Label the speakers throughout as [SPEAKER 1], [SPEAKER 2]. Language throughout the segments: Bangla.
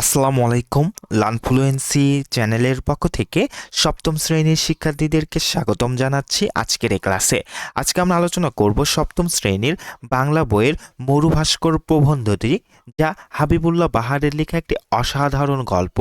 [SPEAKER 1] আসসালামু আলাইকুম লানফ্লুয়েন্সি চ্যানেলের পক্ষ থেকে সপ্তম শ্রেণির শিক্ষার্থীদেরকে স্বাগতম জানাচ্ছি আজকের এই ক্লাসে। আজকে আমরা আলোচনা করব সপ্তম শ্রেণির বাংলা বইয়ের মরুভাস্কর প্রবন্ধটি, যা হাবিবুল্লাহ বাহারের লেখা একটি অসাধারণ গল্প।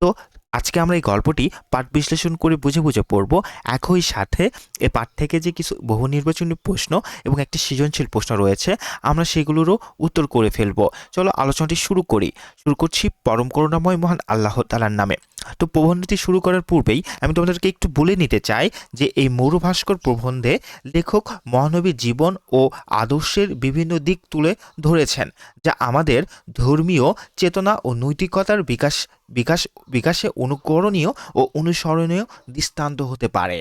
[SPEAKER 1] তো আজকে আমরা এই গল্পটি পাঠ বিশ্লেষণ করে বুঝে বুঝে পড়ব। একই সাথে এ পাঠ থেকে যে কিছু বহু নির্বাচনী প্রশ্ন এবং একটি সৃজনশীল প্রশ্ন রয়েছে, আমরা সেগুলোরও উত্তর করে ফেলব। চলো আলোচনাটি শুরু করি। শুরু করছি পরম করুণাময় মহান আল্লাহ তালার নামে। তো প্রবন্ধটি শুরু করার পূর্বেই আমি তোমাদেরকে একটু বলে নিতে চাই যে এই মরুভাস্কর প্রবন্ধে লেখক মহানবীর জীবন ও আদর্শের বিভিন্ন দিক তুলে ধরেছেন, যা আমাদের ধর্মীয় চেতনা ও নৈতিকতার বিকাশ বিকাশ, বিকাশে অনুকরণীয় ও অনুসরণীয় দৃষ্টান্ত হতে পারে।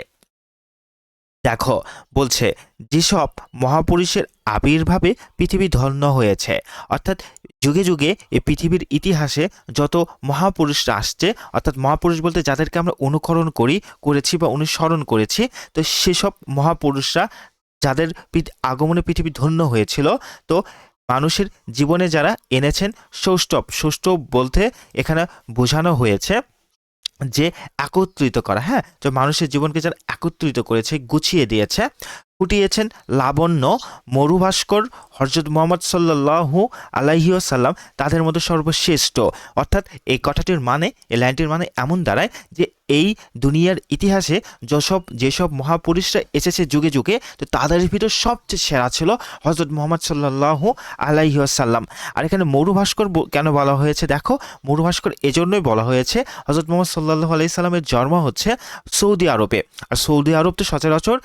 [SPEAKER 1] দেখো, বলছে, যেসব মহাপুরুষের আবির্ভাবে পৃথিবী ধন্য হয়েছে, অর্থাৎ যুগে যুগে এই পৃথিবীর ইতিহাসে যত মহাপুরুষরা আসছে, অর্থাৎ মহাপুরুষ বলতে যাদেরকে আমরা অনুকরণ করি, করেছি বা অনুসরণ করেছি, তো সেসব মহাপুরুষরা যাদের আগমনে পৃথিবী ধন্য হয়েছিল, তো মানুষের জীবনে যারা এনেছেন, সৌষ্ঠব সৌষ্ঠব বলতে এখানে বোঝানো হয়েছে যে একত্রিত করা হ্যাঁ? তো মানুষের জীবনকে যারা একত্রিত করেছে গুছিয়ে দিয়েছে ফুটিয়েছেন লাবণ্য, মরুভাস্কর হজরত মোহাম্মদ সাল্লাহু আলাইসাল্লাম তাদের মধ্যে সর্বশ্রেষ্ঠ। অর্থাৎ এই কথাটির মানে এই লাইনটির মানে এমন দাঁড়ায় যে এই দুনিয়ার ইতিহাসে যেসব যেসব মহাপুরুষরা এসেছে যুগে যুগে, তো তাদের ভিতর সবচেয়ে সেরা ছিল হজরত মোহাম্মদ সাল্লাহু আলাইসাল্লাম আর এখানে মরুভাস্কর ব- কেন বলা হয়েছে? দেখো, মরুভাস্কর এজন্যই বলা হয়েছে হজরত মোহাম্মদ সাল্লাহু আলাইসাল্লামের জন্ম হচ্ছে সৌদি আরবে। আর সৌদি আরব তো সচরাচর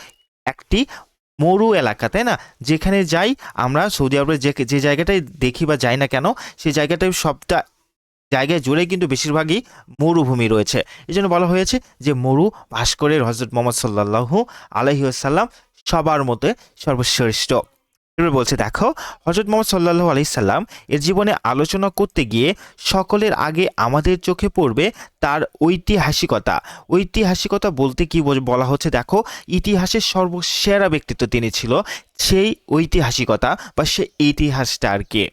[SPEAKER 1] একটি মরু এলাকা, তাই না? যেখানে যাই, আমরা সৌদি আরবের যে যে জায়গাটাই দেখি বা যাই না কেন সেই জায়গাটায় সবটা জায়গায় জুড়ে কিন্তু বেশিরভাগই মরুভূমি রয়েছে। এই জন্য বলা হয়েছে যে মরু ভাস্করের হজরত মোহাম্মদ সাল্লাহু আলহিউসাল্লাম সবার মতে সর্বশ্রেষ্ঠ। এবার বলছে, দেখো হজরত মোহাম্মদ সাল্লাহ আলি সাল্লাম এর জীবনে আলোচনা করতে গিয়ে সকলের আগে আমাদের চোখে পড়বে তার ঐতিহাসিকতা। ঐতিহাসিকতা বলতে কি বলা হচ্ছে, দেখো, ইতিহাসের সর্বসেরা ব্যক্তিত্ব তিনি ছিল। সেই ঐতিহাসিকতা বা সে ইতিহাসটা আর কি।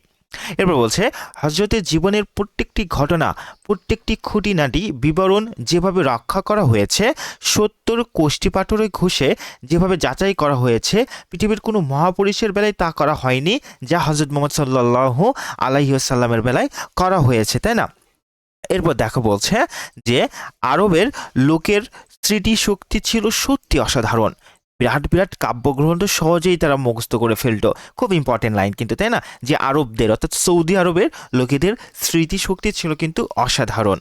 [SPEAKER 1] এরপর বলছে, হজরতের জীবনের প্রত্যেকটি ঘটনা, প্রত্যেকটি খুঁটিনাটি বিবরণ যেভাবে রক্ষা করা হয়েছে, সত্তর কোষ্ঠী পাথরে ঘষে যেভাবে যাচাই করা হয়েছে, পৃথিবীর কোনো মহাপুরুষের বেলায় তা করা হয়নি, যা হজরত মোহাম্মদ সাল্লাহ আলাইসাল্লামের বেলায় করা হয়েছে। তাই না? এরপর দেখো বলছে যে, আরবের লোকের স্মৃতিশক্তি ছিল সত্যি অসাধারণ। বিরাট বিরাট কাব্যগ্রন্থ সহজেই তারা মুখস্থ করে ফেলত। খুব ইম্পর্টেন্ট লাইন কিন্তু, তাই না? যে আরবদের, অর্থাৎ সৌদি আরবের লোকেদের স্মৃতিশক্তি ছিল কিন্তু অসাধারণ।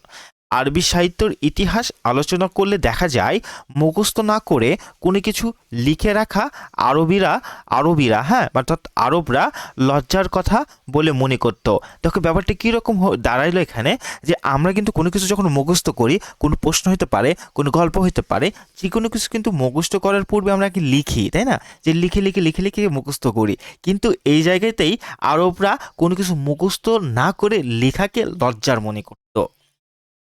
[SPEAKER 1] আরবি সাহিত্যের ইতিহাস আলোচনা করলে দেখা যায়, মুখস্থ না করে কোনো কিছু লিখে রাখা আরবিরা আরবিরা হ্যাঁ অর্থাৎ আরবরা লজ্জার কথা বলে মনে করতো। দেখো, ব্যাপারটা কীরকম দাঁড়াইলো এখানে যে আমরা কিন্তু কোনো কিছু যখন মুখস্থ করি, কোনো প্রশ্ন হতে পারে, কোনো গল্প হতে পারে, যে কোনো কিছু কিন্তু মুখস্থ করার পূর্বে আমরা কি লিখি, তাই না? যে লিখে লিখে লিখে লিখে মুখস্থ করি। কিন্তু এই জায়গাতেই আরবরা কোনো কিছু মুখস্থ না করে লেখাকে লজ্জার মনে করতো।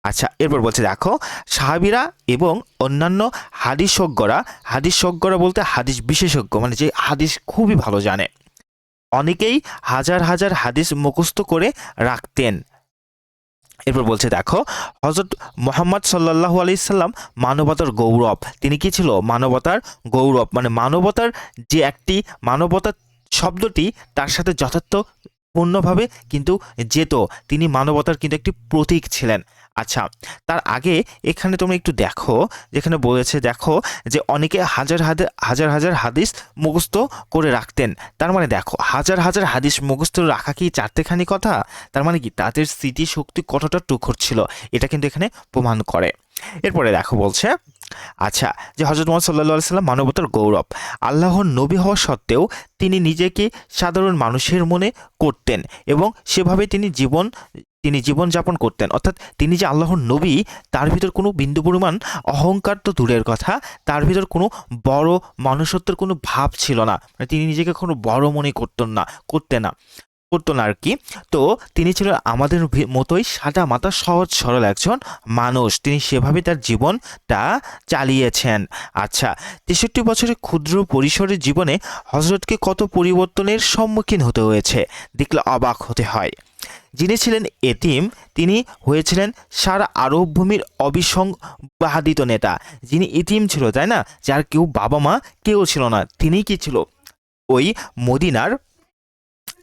[SPEAKER 1] আচ্ছা এরপর বলছে, দেখো, সাহাবিরা এবং অন্যান্য হাদিসজ্ঞরা হাদিসজ্ঞরা বলতে হাদিস বিশেষজ্ঞ মানে যে হাদিস খুবই ভালো জানে। অনেকেই হাজার হাজার হাদিস মুখস্থ করে রাখতেন। এরপর বলছে, দেখো হজরত মোহাম্মদ সাল্লাহু আলাইসাল্লাম মানবতার গৌরব। তিনি কি ছিল? মানবতার গৌরব মানে মানবতার যে একটি, মানবতার শব্দটি তার সাথে যথার্থ পূর্ণভাবে কিন্তু যেত। তিনি মানবতার কিন্তু একটি প্রতীক ছিলেন। আচ্ছা তার আগে এখানে তুমি একটু দেখো, যেখানে বলেছে, দেখো যে অনেকে হাজার হাজার হাজার হাজার হাদিস মুখস্থ করে রাখতেন। তার মানে দেখো, হাজার হাজার হাদিস মুখস্থ রাখা কি চারটেখানি কথা? তার মানে কি, তাদের স্মৃতিশক্তি কতটা টুকর ছিল? এটা কিন্তু এখানে প্রমাণ করে। এরপরে দেখো বলছে আচ্ছা যে হজরত মোহাম্মদ সাল্লা সাল্লাম মানবতার গৌরব। আল্লাহর নবী হওয়া সত্ত্বেও তিনি নিজেকে সাধারণ মানুষের মনে করতেন এবং সেভাবে তিনি জীবন তিনি জীবনযাপন করতেন। অর্থাৎ তিনি যে আল্লাহর নবী, তার ভিতর কোনো বিন্দু পরিমাণ অহংকার তো দূরের কথা, তার ভিতর কোনো বড় মানুষত্বের কোনো ভাব ছিল না। মানে তিনি নিজেকে কোনো বড় মনে করতেন না করতেন না, করতো না আর কি। তো তিনি ছিলেন আমাদের মতোই সাদা মাথা, সহজ সরল একজন মানুষ। তিনি সেভাবে তার জীবনটা চালিয়েছেন। আচ্ছা তেষট্টি বছরের ক্ষুদ্র পরিসরের জীবনে হজরতকে কত পরিবর্তনের সম্মুখীন হতে হয়েছে? দেখলে অবাক হতে হয়। যিনি ছিলেন এতিম, তিনি হয়েছিলেন সারা আরব ভূমির অবিসংবাদিত নেতা। যিনি এতিম ছিল, তাই না? যার কেউ বাবা মা কেউ ছিল না তিনি কি ছিল? ওই মদিনার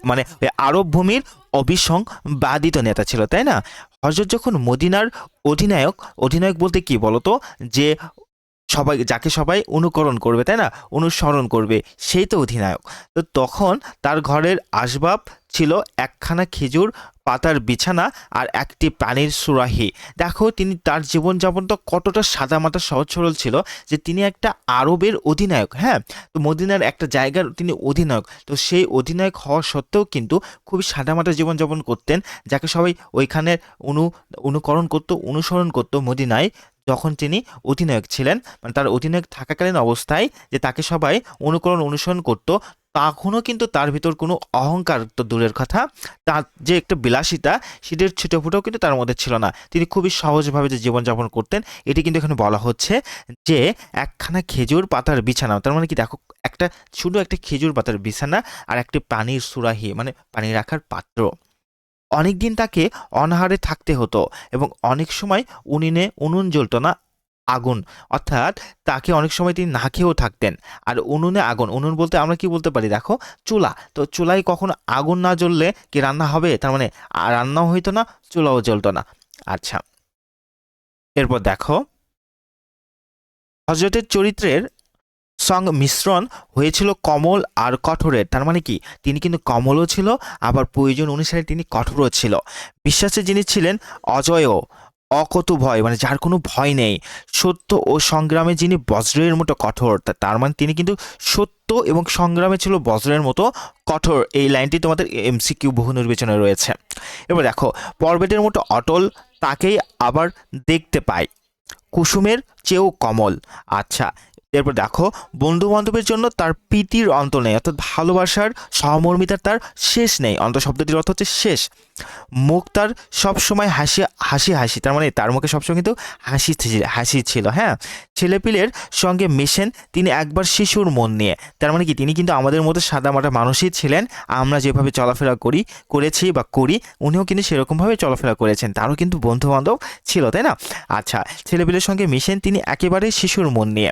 [SPEAKER 1] মানে আরব ভূমির অবিসংবাদিত নেতা ছিল, তাই না? হজরত যখন মদিনার অধিনায়ক অধিনায়ক বলতে কি বলতো? যে সবাই, যাকে সবাই অনুকরণ করবে, তাই না? অনুসরণ করবে, সেই তো অধিনায়ক। তো তখন তার ঘরের আসবাব ছিল একখানা খেজুর পাতার বিছানা আর একটি প্রাণীর সুরাহি। দেখো, তিনি তার জীবনযাপন তো কতটা সাদামাটা সহজ সরল ছিল যে তিনি একটা আরবের অধিনায়ক হ্যাঁ? তো মদিনার একটা জায়গার তিনি অধিনায়ক। তো সেই অধিনায়ক হওয়া সত্ত্বেও কিন্তু খুবই সাদামাটা জীবনযাপন করতেন, যাকে সবাই ওইখানের অনু, অনুকরণ করতো, অনুসরণ করতো মদিনায়। যখন তিনি অধিনায়ক ছিলেন মানে তার অধিনায়ক থাকাকালীন অবস্থায় যে তাকে সবাই অনুকরণ অনুসরণ করত, তখনও কিন্তু তার ভিতর কোনো অহংকার তো দূরের কথা। তার যে একটা বিলাসিতা, সেটির ছোটোফুটো কিন্তু তার মধ্যে ছিল না। তিনি খুবই সহজভাবে যে জীবনযাপন করতেন, এটি কিন্তু এখানে বলা হচ্ছে যে একখানা খেজুর পাতার বিছানা। তার মানে কি দেখো, একটা, শুধু একটা খেজুর পাতার বিছানা আর একটি পানির সুরাহি মানে পানি রাখার পাত্র। অনেক দিন তাকে অনাহারে থাকতে হতো এবং অনেক সময় উনুনে উনুন জ্বলতো না, আগুন। অর্থাৎ তাকে অনেক সময় তিনি না খেয়েও থাকতেন। আর উনুনে আগুন, উনুন বলতে আমরা কি বলতে পারি? দেখো, চুলা। তো চুলায় কখনো আগুন না জ্বললে কি রান্না হবে? তার মানে রান্নাও হইতো না, চুলাও জ্বলতো না। আচ্ছা। এরপর দেখো হজরতের চরিত্রের সঙ্গ মিশ্রণ হয়েছিল কমল আর কঠোরের। তার মানে কি? তিনি কিন্তু কমলও ছিল, আবার প্রয়োজন অনুসারে তিনি কঠোরও ছিল। বিশ্বাসে যিনি ছিলেন, অজয়ও অকত ভয় মানে যার কোনো ভয় নেই। সত্য ও সংগ্রামে যিনি বজ্রের মতো কঠোর তার মানে তিনি কিন্তু সত্য এবং সংগ্রামে ছিল বজ্রের মতো কঠোর। এই লাইনটি তোমাদের এমসিকিউ বহু নির্বাচনে রয়েছে। এবার দেখো, পর্বতের মতো অটল তাকেই আবার দেখতে পাই। কুসুমের চেয়েও কমল। আচ্ছা এরপর দেখো বন্ধু বান্ধবের জন্য তার প্রীতির অন্ত নেই, অর্থাৎ ভালোবাসার সহমর্মিতার তার শেষ নেই। অন্ত শব্দটির অর্থ হচ্ছে শেষ। মুখ তার সবসময় হাসি হাসি হাসি, তার মানে তার মুখে সবসময় কিন্তু হাসি হাসি ছিল হ্যাঁ? ছেলেপিলের সঙ্গে মেশেন তিনি একবার শিশুর মন নিয়ে। তার মানে কি, তিনি কিন্তু আমাদের মতো সাদামাটা মানুষই ছিলেন। আমরা যেভাবে চলাফেরা করি, করেছি বা করি, উনিও কিন্তু সেরকমভাবে চলাফেরা করেছেন। তারও কিন্তু বন্ধু বান্ধব ছিল, তাই না? আচ্ছা ছেলেপিলের সঙ্গে মিশেন তিনি একেবারে শিশুর মন নিয়ে।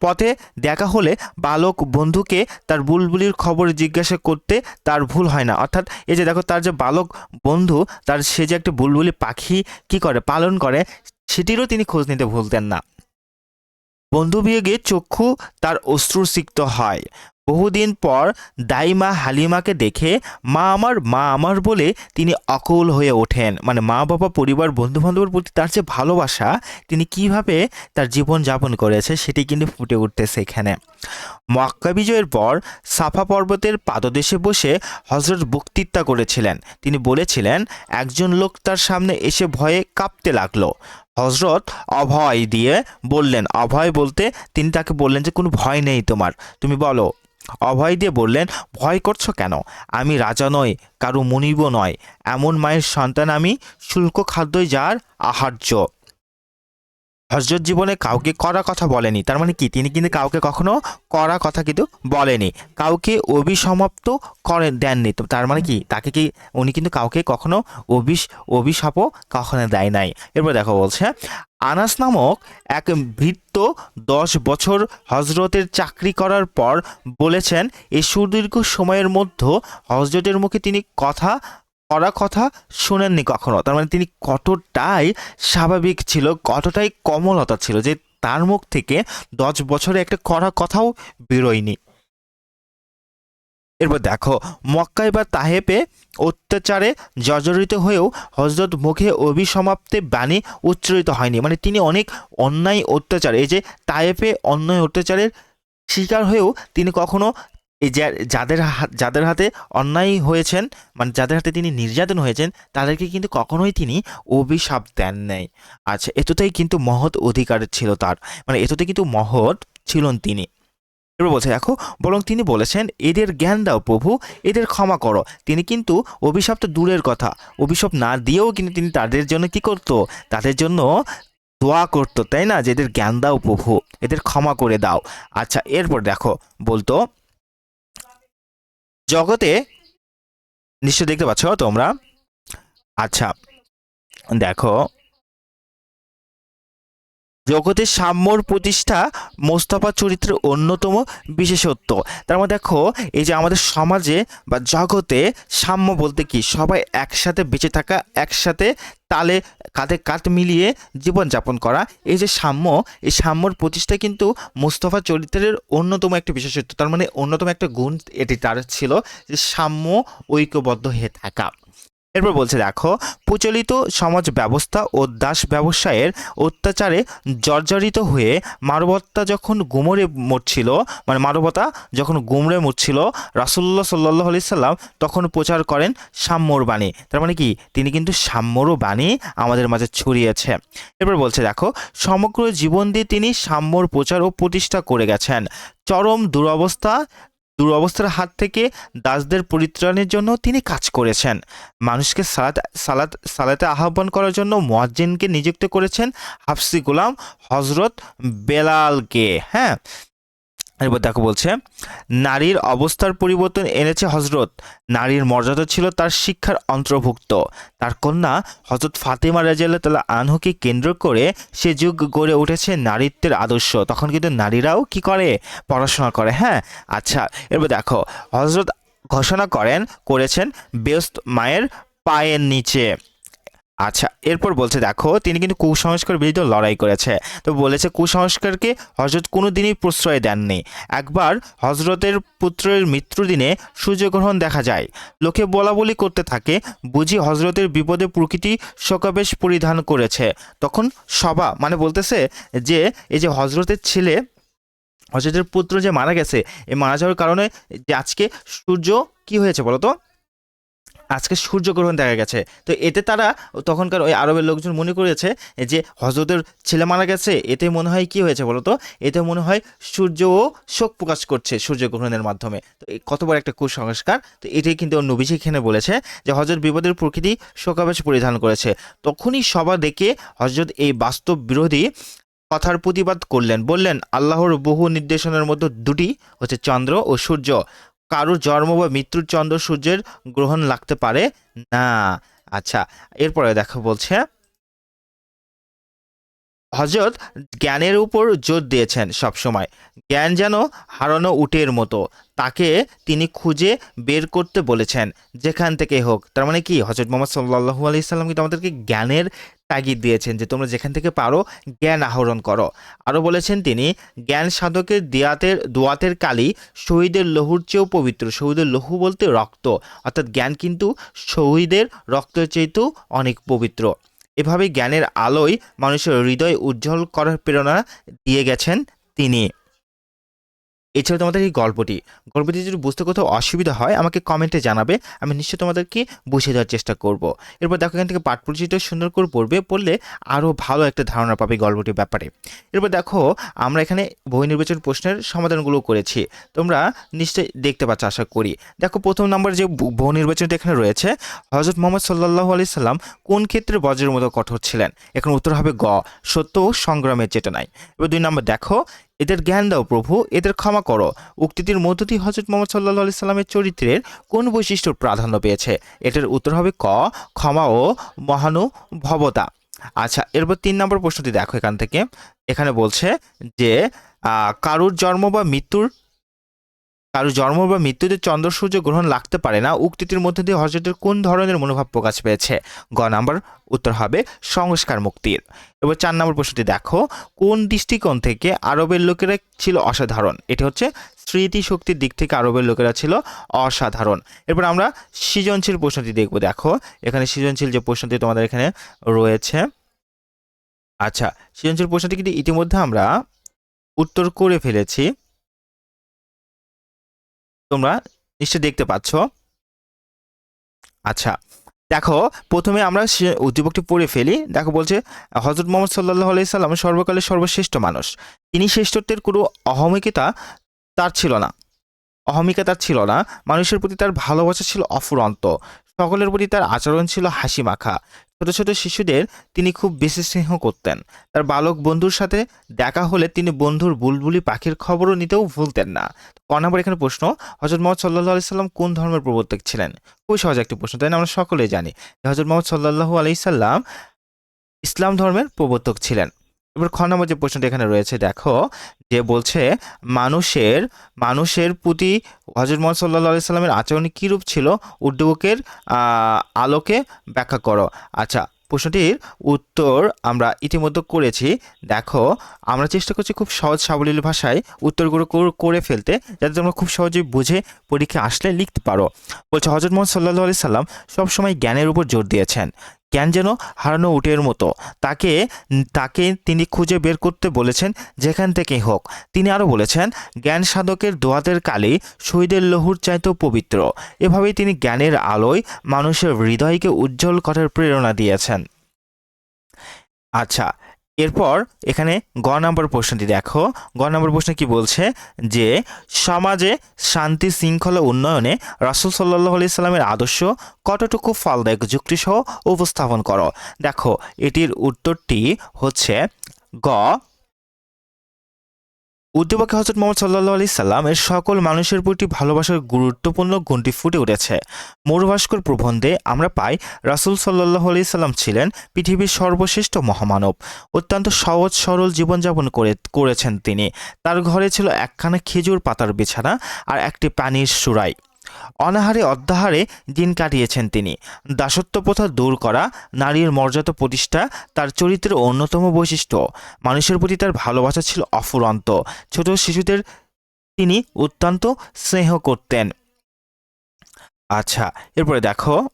[SPEAKER 1] পথে দেখা হলে বালক বন্ধুকে তার বুলবুলির খবর জিজ্ঞাসা করতে তার ভুল হয় না। অর্থাৎ এই যে দেখো তার যে বালক বন্ধু, তার সে যে একটা বুলবুলি পাখি কি করে, পালন করে, সেটিরও তিনি খোঁজ নিতে ভুলতেন না। বন্ধু বিয়োগে চক্ষু তার অশ্রুসিক্ত হয়। বহুদিন পর দাইমা হালিমাকে দেখে মা আমার মা আমার বলে তিনি অকল হয়ে ওঠেন। মানে মা, বাবা, পরিবার বন্ধু বান্ধবের প্রতি তার যে ভালোবাসা, তিনি কীভাবে তার জীবন যাপন করেছে সেটি কিন্তু ফুটে উঠতেছে এখানে। মক্কা বিজয়ের পর সাফা পর্বতের পাদদেশে বসে হজরত বক্তৃতা করেছিলেন। তিনি বলেছিলেন, একজন লোক তার সামনে এসে ভয়ে কাঁপতে লাগল। হজরত অভয় দিয়ে বললেন, অভয় বলতে তিনি তাকে বললেন যে, কোনো ভয় নেই তোমার। তুমি বলো। অভয় দিয়ে বললেন, ভয় করছ কেন? আমি রাজা নই, কারও মুনিব নয়। এমন মায়ের সন্তান আমি শুল্ক খাদ্যই যার আহার্য। হজরত জীবনে কাউকে করা কথা বলেনি। তার মানে কি? তিনি কিন্তু কাউকে কখনো করা কথা কিন্তু বলেনি। কাউকে অভিসমাপ্ত করেন, দেননি। তো তার মানে কি? তাকে কি উনি কিন্তু কাউকে কখনো অভিস অভিশাপও কখনো দেয় নাই। এরপর দেখো বলছে, আনাস নামক এক ভৃত্য দশ বছর হজরতের চাকরি করার পর বলেছেন এই সুদীর্ঘ সময়ের মধ্যে হজরতের মুখে তিনি কথা করা কথা শোনেননি কখনো। তার মানে তিনি কতটাই স্বাভাবিক ছিল, কতটাই কমলতা ছিল যে তার মুখ থেকে দশ বছরে একটা কড়া কথাও বেরোয়নি। এরপর দেখো, মক্কায় বা তাহেপে অত্যাচারে জর্জরিত হয়েও হজরত মুখে অভিসমাপ্তে বাণী উচ্চারিত হয়নি। মানে তিনি অনেক অন্যায় অত্যাচার, এই যে তায়েফে অন্যায় অত্যাচারের শিকার হয়েও তিনি কখনো এই যাদের যাদের হাতে অন্যায় হয়েছেন মানে যাদের হাতে তিনি নির্যাতন হয়েছেন, তাদেরকে কিন্তু কখনোই তিনি অভিশাপ দেন নাই। আচ্ছা এতটাই কিন্তু মহৎ অধিকার ছিল তার। মানে এতটাই কিন্তু মহৎ ছিলেন তিনি। এবার বলছে, দেখো, বরং তিনি বলেছেন, এদের জ্ঞান দাও প্রভু, এদের ক্ষমা করো। তিনি কিন্তু অভিশাপ তো দূরের কথা। অভিশাপ না দিয়েও কিন্তু তিনি তাদের জন্য কি করতো? তাদের জন্য দোয়া করতো, তাই না? যে এদের জ্ঞান দাও প্রভু, এদের ক্ষমা করে দাও। আচ্ছা এরপর দেখো, বলতো জগতে নিশ্চয় দেখতে পাচ্ছ তোমরা? আচ্ছা দেখো জগতে সাম্যর প্রতিষ্ঠা মোস্তফা চরিত্রের অন্যতম বিশেষত্ব। তার মধ্যে দেখো, এই যে আমাদের সমাজে বা জগতে সাম্য বলতে কি? সবাই একসাথে বেঁচে থাকা, একসাথে তালে কাঁধে কাঁধ মিলিয়ে জীবনযাপন করা, এই যে সাম্য, এই সাম্যর প্রতিষ্ঠা কিন্তু মোস্তফা চরিত্রের অন্যতম একটা বিশেষত্ব। তার মানে অন্যতম একটা গুণ এটি তার ছিল যে সাম্য ঐক্যবদ্ধ হয়ে থাকা। এরপর বলছে, দেখো, প্রচলিত সমাজ ব্যবস্থা ও দাস ব্যবসায়ের অত্যাচারে জর্জরিত হয়ে মানবতা যখন গুমরে মরছিল মানে মানবতা যখন গুমরে মরছিল রাসুল্লাহ সাল্লাহ আলি সাল্লাম তখন প্রচার করেন সাম্যর বাণী। তার মানে কি? তিনি কিন্তু সাম্যরও বাণী আমাদের মাঝে ছড়িয়েছে। এরপর বলছে, দেখো, সমগ্র জীবন দিয়ে তিনি সাম্যর প্রচার ও প্রতিষ্ঠা করে গেছেন। চরম দুরবস্থা দুরবস্থার হাত থেকে দাসদের পরিত্রাণের জন্য তিনি কাজ করেছেন। মানুষকে সালাত সালাত, সালাতে আহ্বান করার জন্য মোয়াজ্জিনকে নিযুক্ত করেছেন হাফসি গোলাম হজরত বেলালকে হ্যাঁ? এরপর দেখো বলছে, নারীর অবস্থার পরিবর্তন এনেছে হজরত নারীর মর্যাদা ছিল তার শিক্ষার অন্তর্ভুক্ত। তার কন্যা হজরত ফাতেমা রাজিয়াল্লাহ তালা আনহুকে কেন্দ্র করে সে যুগ গড়ে উঠেছে নারীত্বের আদর্শ। তখন কিন্তু নারীরাও কি করে? পড়াশোনা করে হ্যাঁ? আচ্ছা এরপর দেখো হজরত ঘোষণা করেন, করেছেন বেস্ত মায়ের পায়ের নিচে। আচ্ছা এরপর বলছে, দেখো, তিনি কিন্তু কুসংস্কার বিরুদ্ধে লড়াই করেছে। তো বলেছে, কুসংস্কারকে হজরত কোনো দিনই প্রশ্রয় দেননি। একবার হজরতের পুত্রের মৃত্যুদিনে সূর্যগ্রহণ দেখা যায়। লোকে বলা বলি করতে থাকে, বুঝি হজরতের বিপদে প্রকৃতি শোকাবেশ পরিধান করেছে। তখন সভা মানে বলতেছে যে, এই যে হজরতের ছেলে হজরতের পুত্র যে মারা গেছে এই মারা যাওয়ার কারণে যে আজকে সূর্য কি হয়েছে বলো তো? আজকে সূর্যগ্রহণ দেখা গেছে। তো এতে তারা তখনকার ওই আরবের লোকজন মনে করেছে যে হজরতের ছেলে মারা গেছে, এতে মনে হয় কি হয়েছে বলো তো এতে মনে হয় সূর্যও শোক প্রকাশ করছে সূর্যগ্রহণের মাধ্যমে। তো কত বড় একটা কুসংস্কার, তো এটাই কিন্তু নবীজি এখানে বলেছে যে হজরত বিপদের প্রকৃতি শোকাবেশ পরিধান করেছে। তখনই সভা দেখে হজরত এই বাস্তব বিরোধী কথার প্রতিবাদ করলেন। বললেন, আল্লাহর বহু নির্দেশনার মধ্যে দুটি, হচ্ছে চন্দ্র ও সূর্য। কারোর জন্ম বা মৃত্যুর চন্দ্র সূর্যের গ্রহণ লাগতে পারে না। আচ্ছা এরপরে দেখো বলছে হজরত জ্ঞানের উপর জোর দিয়েছেন সব সময় জ্ঞান যেন হারানো উটের মতো, তাকে তিনি খুঁজে বের করতে বলেছেন, যেখান থেকে হোক। তার মানে কি? হজরত মোহাম্মদ সাল্লাহু আলি সাল্লাম কিন্তু আমাদেরকে জ্ঞানের তাগিদ দিয়েছেন যে তোমরা যেখান থেকে পারো জ্ঞান আহরণ করো। আরও বলেছেন তিনি, জ্ঞান সাধকের দিয়াতের, দোয়াতের কালি শহীদের লহুর চেয়েও পবিত্র। শহীদের লহু বলতে রক্ত। অর্থাৎ জ্ঞান কিন্তু শহীদের রক্তের চেয়েতেও অনেক পবিত্র। এভাবে জ্ঞানের আলোয় মানুষের হৃদয় উজ্জ্বল করার প্রেরণা দিয়ে গেছেন তিনি। এছাড়া তোমাদের এই গল্পটি গল্পটি যদি বুঝতে কোথাও অসুবিধা হয়, আমাকে কমেন্টে জানাবে, আমি নিশ্চয়ই তোমাদেরকে বুঝিয়ে দেওয়ার চেষ্টা করব। এরপর দেখো এখান থেকে পাঠ পরিচিত সুন্দর করে পড়বে, পড়লে আরও ভালো একটা ধারণা পাবে গল্পটির ব্যাপারে। এরপর দেখো, আমরা এখানে বই নির্বাচন প্রশ্নের সমাধানগুলো করেছি, তোমরা নিশ্চয়ই দেখতে পাচ্ছ, আশা করি। দেখো, প্রথম নম্বর যে বহু নির্বাচনটি এখানে রয়েছে হজরত মোহাম্মদ সাল্লাহ আলি সাল্লাম কোন ক্ষেত্রে বজ্রের মতো কঠোর ছিলেন? এখন উত্তর হবে গ, সত্য ও সংগ্রামের চেতনায়। এবার দুই নম্বর দেখো এদের জ্ঞান দাও প্রভু, এদের ক্ষমা করো। উক্তিটির মধ্য দিয়ে হজরত মোহাম্মদ সাল্লাহ আলি সাল্লামের চরিত্রের কোন বৈশিষ্ট্য প্রাধান্য পেয়েছে? এটার উত্তর হবে ক, ক্ষমা ও মহানুভবতা। আচ্ছা এরপর তিন নম্বর প্রশ্নটি দেখো এখান থেকে। এখানে বলছে যে কারুর জন্ম বা মৃত্যুর কারুর জন্ম বা মৃত্যুতে চন্দ্র সূর্য গ্রহণ লাগতে পারে না, উক্তিটির মধ্যে দিয়ে হজরতের কোন ধরনের মনোভাব প্রকাশ পেয়েছে? গ নাম্বার উত্তর হবে সংস্কার মুক্তির। এবার চার নম্বর প্রশ্নটি দেখো। কোন দৃষ্টিকোণ থেকে আরবের লোকেরা ছিল অসাধারণ? এটি হচ্ছে স্মৃতি শক্তির দিক থেকে আরবের লোকেরা ছিল অসাধারণ। এরপর আমরা সৃজনশীল প্রশ্নটি দেখব। দেখো, এখানে সৃজনশীল যে প্রশ্নটি তোমাদের এখানে রয়েছে। আচ্ছা সৃজনশীল প্রশ্নটি কিন্তু ইতিমধ্যে আমরা উত্তর করে ফেলেছি। তোমরা নিশ্চয় দেখতে পাচ্ছ। আচ্ছা দেখো, প্রথমে আমরা উদ্দীপকটি পড়ে ফেলি। দেখো, বলছে হজরত মোহাম্মদ সাল্লাহ আলাই সাল্লাম সর্বকালের সর্বশ্রেষ্ঠ মানুষ। তিনি শ্রেষ্ঠত্বের কোনো অহমিকতা তার ছিল না। অহমিকা তার ছিল না। মানুষের প্রতি তার ভালোবাসা ছিল অফুরন্ত। সকলের প্রতি তার আচরণ ছিল হাসি মাখা ছোট ছোট শিশুদের তিনি খুব বেশি স্নেহ করতেন। তার বালক বন্ধুর সাথে দেখা হলে তিনি বন্ধুর বুলবুলি পাখির খবরও নিতেও ভুলতেন না। ক এখানে প্রশ্ন হজরত মোহাম্মদ সাল্লাহ আলি সাল্লাম কোন ধর্মের প্রবর্তক ছিলেন? খুবই সহজ একটি প্রশ্ন, তাই না? আমরা সকলেই জানি হজরত মোহাম্মদ সাল্লাহু আলি সাল্লাম ইসলাম ধর্মের প্রবর্তক ছিলেন। এবার খ নম্বর যে প্রশ্নটা এখানে রয়েছে, দেখো, যে বলছে, মানুষের মানুষের প্রতি হজরত মোহাম্মদ সাল্লাহ আলি সাল্লামের আচরণ কীরূপ ছিল? উদ্যোগের আলোকে ব্যাখ্যা করো। আচ্ছা প্রশ্নটির উত্তর আমরা ইতিমধ্যে করেছি। দেখো, আমরা চেষ্টা করছি খুব সহজ সাবলীল ভাষায় উত্তরগুলো কর- ফেলতে, যাতে তোমরা খুব সহজেই বুঝে পরীক্ষা আসলে লিখতে পারো। বলছে হজরত মোহাম্মদ সাল্লাহ আলি সাল্লাম সবসময় জ্ঞানের উপর জোর দিয়েছেন। জ্ঞান যেন হারানো উটের মতো। তাকে তাকে তিনি খুঁজে বের করতে বলেছেন যেখান থেকে হোক। তিনি আরও বলেছেন, জ্ঞান সাধকের দোয়াতের কালি শহীদের লহুর চাইতেও পবিত্র। এভাবেই তিনি জ্ঞানের আলোয় মানুষের হৃদয়কে উজ্জ্বল করার প্রেরণা দিয়েছেন। আচ্ছা এরপর এখানে গ নম্বর প্রশ্নটি দেখো। গ নম্বর প্রশ্ন কি বলছে? যে সমাজে শান্তি শৃঙ্খলা উন্নয়নে রাসুল সাল্লাহ আলি সাল্লামের আদর্শ কতটুকু ফলদায়ক যুক্তিসহ উপস্থাপন করো? দেখো, এটির উত্তরটি হচ্ছে গ উদ্দীপকে হজরত মোহাম্মদ সাল্লাহ আলি সাল্লাম এর সকল মানুষের প্রতি ভালোবাসার গুরুত্বপূর্ণ গুণটি ফুটে উঠেছে। মরুভাস্কর প্রবন্ধে আমরা পাই, রাসুল সাল্লাহ আলি সাল্লাম ছিলেন পৃথিবীর সর্বশ্রেষ্ঠ মহামানব। অত্যন্ত সহজ, সরল জীবনযাপন করে, করেছেন তিনি। তার ঘরে ছিল একখানা খেজুর পাতার বিছানা আর একটি পানির সুরাই। অনাহারে অধ্যাহারে দিন কাটিয়েছেন তিনি। দাসত্ব প্রথা দূর করা, নারীর মর্যাদা প্রতিষ্ঠা তার চরিত্রের অন্যতম বৈশিষ্ট্য। মানুষের প্রতি তার ভালোবাসা ছিল অফুরন্ত। ছোট শিশুদের তিনি অত্যন্ত স্নেহ করতেন। আচ্ছা এরপরে দেখো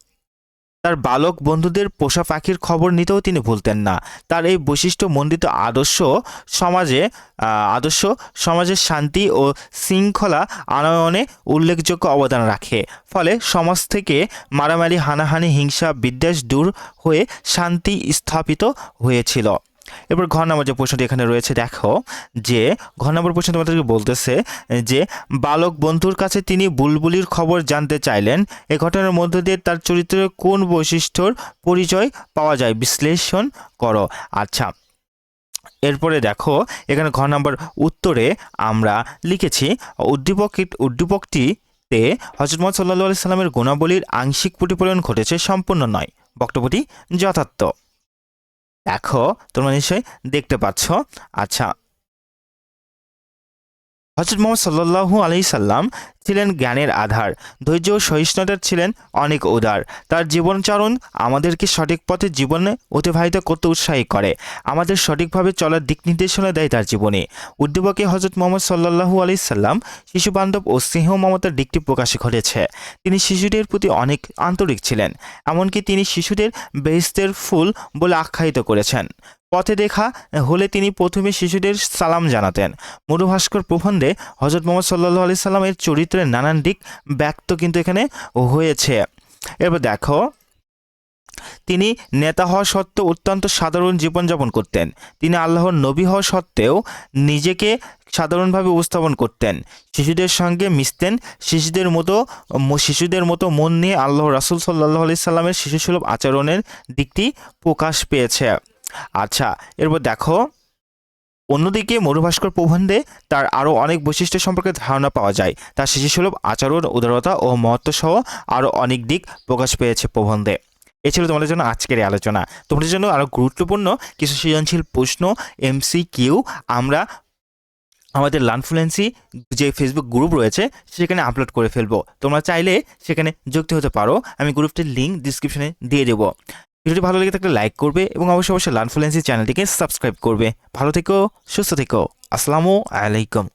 [SPEAKER 1] তার বালক বন্ধুদের পোষা পাখির খবর নিতেও তিনি ভুলতেন না। তার এই বৈশিষ্ট্য মণ্ডিত আদর্শ সমাজে আদর্শ সমাজের শান্তি ও শৃঙ্খলা আনয়নে উল্লেখযোগ্য অবদান রাখে। ফলে সমাজ থেকে মারামারি, হানাহানি, হিংসা, বিদ্বেষ দূর হয়ে শান্তি স্থাপিত হয়েছিল। এবার ঘর নম্বর যে প্রশ্নটি এখানে রয়েছে, দেখো, যে ঘর নম্বর প্রশ্ন তোমাদেরকে বলতেছে যে, বালক বন্ধুর কাছে তিনি বুলবুলির খবর জানতে চাইলেন। এ ঘটনার মধ্য দিয়ে তার চরিত্রের কোন বৈশিষ্ট্যর পরিচয় পাওয়া যায়? বিশ্লেষণ করো। আচ্ছা এরপরে দেখো, এখানে ঘর নম্বর উত্তরে আমরা লিখেছি, উদ্দীপক উদ্দীপকটিতে হজরত মোহাম্মদ সাল্লাহ সাল্লামের গুণাবলীর আংশিক প্রতিফলন ঘটেছে সম্পূর্ণ নয়। বক্তব্যটি যথার্থ। দেখো তোমরা নিশ্চয়ই দেখতে পাচ্ছ। আচ্ছা হজরত মোহাম্মদ সাল্লাহু আলি সাল্লাম ছিলেন জ্ঞানের আধার, ধৈর্য ও সহিষ্ণুতার ছিলেন অনেক উদার। তার জীবনচারণ আমাদেরকে সঠিক পথে জীবনে অতিবাহিত করতে উৎসাহী করে। আমাদের সঠিকভাবে চলার দিক নির্দেশনা দেয় তার জীবনে। উদ্দীপকে হজরত মোহাম্মদ সাল্লাহু আলি সাল্লাম শিশু বান্ধব ও স্নেহ মমতার দিকটি প্রকাশ ঘটেছে। তিনি শিশুদের প্রতি অনেক আন্তরিক ছিলেন, এমনকি তিনি শিশুদের বেহেস্তের ফুল বলে আখ্যায়িত করেছেন। পথে দেখা হলে তিনি প্রথমে শিশুদের সালাম জানাতেন। মরুভাস্কর প্রবন্ধে হজরত মোহাম্মদ সাল্লাহ আলি সাল্লামের চরিত্রের নানান দিক ব্যক্ত কিন্তু এখানে হয়েছে। এবার দেখো, তিনি নেতা হওয়া সত্ত্বেও অত্যন্ত সাধারণ জীবনযাপন করতেন। তিনি আল্লাহর নবী হওয়া সত্ত্বেও নিজেকে সাধারণভাবে উপস্থাপন করতেন। শিশুদের সঙ্গে মিশতেন। শিশুদের মতো শিশুদের মতো মন নিয়ে আল্লাহ রাসুল সাল্লাহ আলি সাল্লামের শিশুসুলভ আচরণের দিকটি প্রকাশ পেয়েছে। আচ্ছা এরপর দেখো। অন্যদিকে মরুভাস্কর প্রবন্ধে তার আরও অনেক বৈশিষ্ট্য সম্পর্কে ধারণা পাওয়া যায়। তার শিশুসুলভ আচরণ, উদারতা ও মহত্ব সহ আরও অনেক দিক প্রকাশ পেয়েছে প্রবন্ধে। এ ছিল তোমাদের জন্য আজকের এই আলোচনা। তোমাদের জন্য আরও গুরুত্বপূর্ণ কিছু সৃজনশীল প্রশ্ন এমসি কিউ আমরা আমাদের লানফ্লুয়েন্সি যে ফেসবুক গ্রুপ রয়েছে, সেখানে আপলোড করে ফেলব। তোমরা চাইলে সেখানে যুক্ত হতে পারো। আমি গ্রুপটির লিঙ্ক ডিসক্রিপশনে দিয়ে দেবো। ভিডিওটি ভালো লেগে থাকলে লাইক করবে এবং অবশ্যই অবশ্যই লার্নফ্লুয়েন্সি চ্যানেলটিকে সাবস্ক্রাইব করবে। ভালো থেকো, সুস্থ থেকো। আসসালামু আলাইকুম।